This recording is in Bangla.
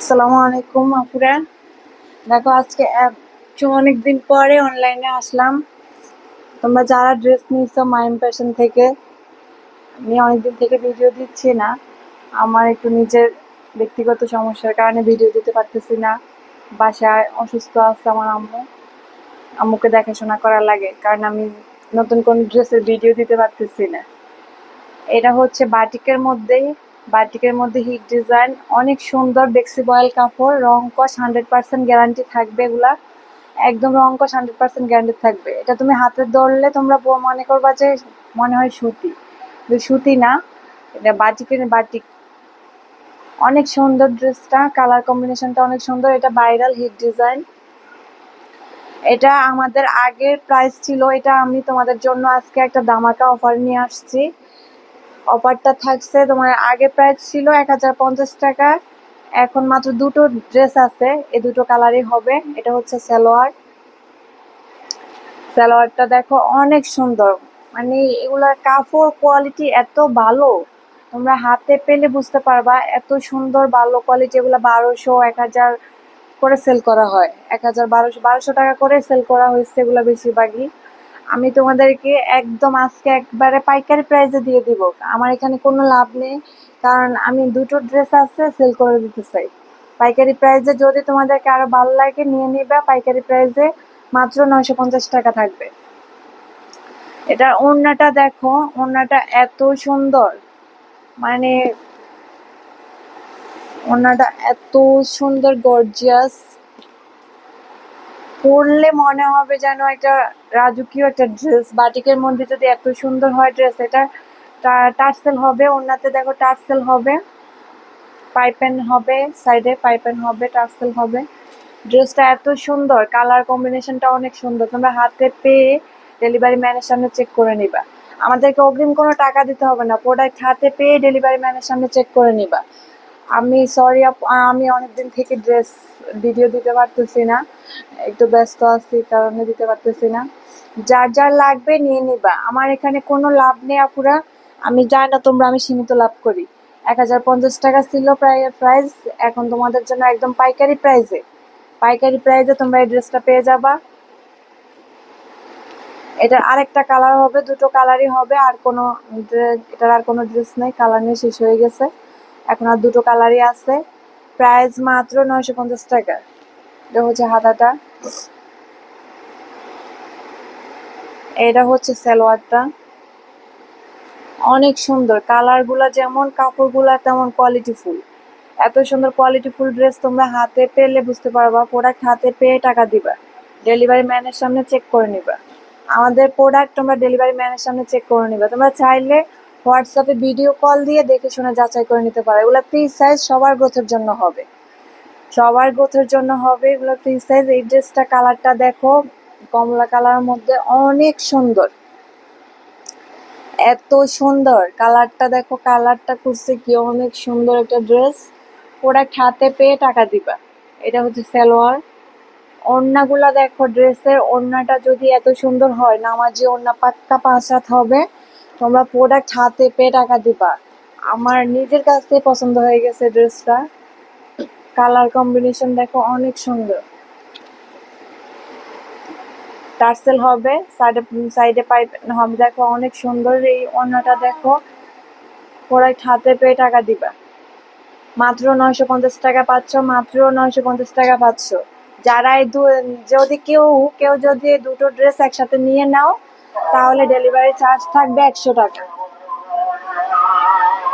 আসসালামু আলাইকুম আপুরা। দেখো, আজকে অনেক দিন পরে অনলাইনে আসলাম। তোমরা যারা ড্রেস নিচ্ছ মাইম ফ্যাশন থেকে, আমি অনেকদিন থেকে ভিডিও দিচ্ছি না। আমার একটু নিজের ব্যক্তিগত সমস্যার কারণে ভিডিও দিতে পারতেছি না। বাসায় অসুস্থ আছে আমার আম্মু। আম্মুকে দেখাশোনা করা লাগে, কারণ আমি নতুন কোন ড্রেসের ভিডিও দিতে পারতেছি না। এটা হচ্ছে বাটিকের মধ্যেই বাটিকের মধ্যে হিট ডিজাইন অনেক সুন্দর বেক্সি বয়েল কাপড়, রং কস হান্ড্রেড পার্সেন্ট গ্যারান্টি থাকবে এগুলা। একদম রং কস হান্ড্রেড পার্সেন্ট গ্যারান্টি থাকবে। এটা তুমি হাতে ধরলে তোমরা মনে করবা যে মনে হয় সুতি। সুতি না, এটা বাটিকের বাটিক। অনেক সুন্দর ড্রেসটা কালার কম্বিনেশনটা অনেক সুন্দর। এটা ভাইরাল হিট ডিজাইন এটা আমাদের আগের প্রাইস ছিল, এটা আমি তোমাদের জন্য আজকে একটা দামাকা অফার নিয়ে আসছি। অফারটা থাকছে, তোমার আগে প্রাইস ছিল এক হাজার পঞ্চাশ টাকা, এখন মাত্র দুটো ড্রেস আছে, এই দুটো কালারই হবে, এটা হচ্ছে সালোয়ার। সালোয়ারটা দেখো অনেক সুন্দর মানে এগুলার কাপড় কোয়ালিটি এত ভালো, তোমরা হাতে পেলে বুঝতে পারবা, এত সুন্দর ভালো কোয়ালিটি এগুলো বারোশো, এক হাজার করে সেল করা হয়। এক হাজার বারোশো বারোশো টাকা করে সেল করা হয়েছে এগুলো বেশিরভাগই। আমি তোমাদেরকে একদম আজকে একবারে পাইকারি প্রাইসে দিয়ে দিব। আমার এখানে কোনো লাভ নেই, কারণ আমি দুটো ড্রেস আছে সেল করে দিতে চাই। পাইকারি প্রাইসে যদি তোমাদেরকে আরও ভালো লাগে, নিয়ে নিবে। পাইকারি প্রাইসে মাত্র নয়শো পঞ্চাশ টাকা থাকবে। এটার ওড়নাটা দেখো, ওড়নাটা এত সুন্দর। মানে ওড়নাটা এত সুন্দর গর্জিয়াস পরলে মনে হবে যেন একটা রাজকীয় একটা ড্রেস বাটিকের মধ্যে যদি এত সুন্দর হয় ড্রেস এটা টার্সেল হবে ওনাতে দেখো টার্সেল হবে, পাইপেন হবে, সাইডে পাইপেন হবে, টার্সেল হবে। ড্রেসটা এত সুন্দর কালার কম্বিনেশনটা অনেক সুন্দর, তোমরা হাতে পেয়ে ডেলিভারি ম্যানের সামনে চেক করে নিবা। আমাদেরকে অগ্রিম কোনো টাকা দিতে হবে না প্রোডাক্ট হাতে পেয়ে ডেলিভারি ম্যানের সামনে চেক করে নিবা। আমি সরি আমি অনেকদিন থেকে ড্রেস ভিডিও দিতে পারতেছি না। একটু ব্যস্ত আছি কারণে দিতে পারতেছি না। যার যার লাগবে নিয়ে নিবা। আমার এখানে কোনো লাভ নেই আপুরা। আমি জানি না তোমরা, আমি সীমিত লাভ করি। এক হাজার পঞ্চাশ টাকা ছিল প্রায় প্রাইস এখন তোমাদের জন্য একদম পাইকারি প্রাইসে পাইকারি প্রাইসে তোমরা এই ড্রেসটা পেয়ে যাবা। এটার আরেকটা কালার হবে, দুটো কালারই হবে। আর কোনো ড্রে- এটার আর কোনো ড্রেস নেই। কালার নিয়ে শেষ হয়ে গেছে। এখন আর দুটো কালারই আছে। প্রাইস মাত্র নয়শো পঞ্চাশ টাকা। এটা হচ্ছে হাতাটা। এটা হচ্ছে সালোয়ারটা। অনেক সুন্দর। কালারগুলা যেমন, কাপড়গুলা তেমন কোয়ালিটি ফুল এত সুন্দর কোয়ালিটি ফুল ড্রেস তোমরা হাতে পেলে বুঝতে পারবা প্রোডাক্ট হাতে পেয়ে টাকা দিবা। ডেলিভারি ম্যানের সামনে চেক করে নিবা। আমাদের প্রোডাক্ট তোমরা ডেলিভারি ম্যানের সামনে চেক করে নিবা। তোমরা চাইলে হোয়াটসঅ্যাপে ভিডিও কল দিয়ে দেখে শুনে যাচাই করে নিতে পারো। এগুলো ফ্রি সাইজ সবার গ্রোথের জন্য হবে। সবার গ্রোথের জন্য হবে, এগুলো ফ্রি সাইজ এই ড্রেসটা কালারটা দেখো, কমলা কালারের মধ্যে অনেক সুন্দর। এত সুন্দর। কালারটা দেখো কালারটা করছে কি অনেক সুন্দর একটা ড্রেস প্রোডাক্ট হাতে পেয়ে টাকা দিবা। এটা হচ্ছে সালোয়ার। ওড়নাগুলা দেখো ড্রেসের ওড়নাটা যদি এত সুন্দর হয়, নামাজি ওড়না পাক্কা পাঁচ হবে। তোমরা প্রোডাক্ট হাতে পেয়ে টাকা দিবা। আমার নিজের কাছ পছন্দ হয়ে গেছে ড্রেসটা কালার কম্বিনেশন দেখো অনেক সুন্দর। টার্সেল হবে সাইডে সাইডে পাইপ হবে, দেখো অনেক সুন্দর। এই ওড়নাটা দেখো প্রোডাক্ট হাতে পেয়ে টাকা দিবা। মাত্র নয়শো পঞ্চাশ টাকা পাচ্ছ, মাত্র নয়শো পঞ্চাশ টাকা পাচ্ছ। যারা যদি কেউ কেউ যদি দুটো ড্রেস একসাথে নিয়ে নাও তাহলে ডেলিভারি চার্জ থাকবে একশো টাকা।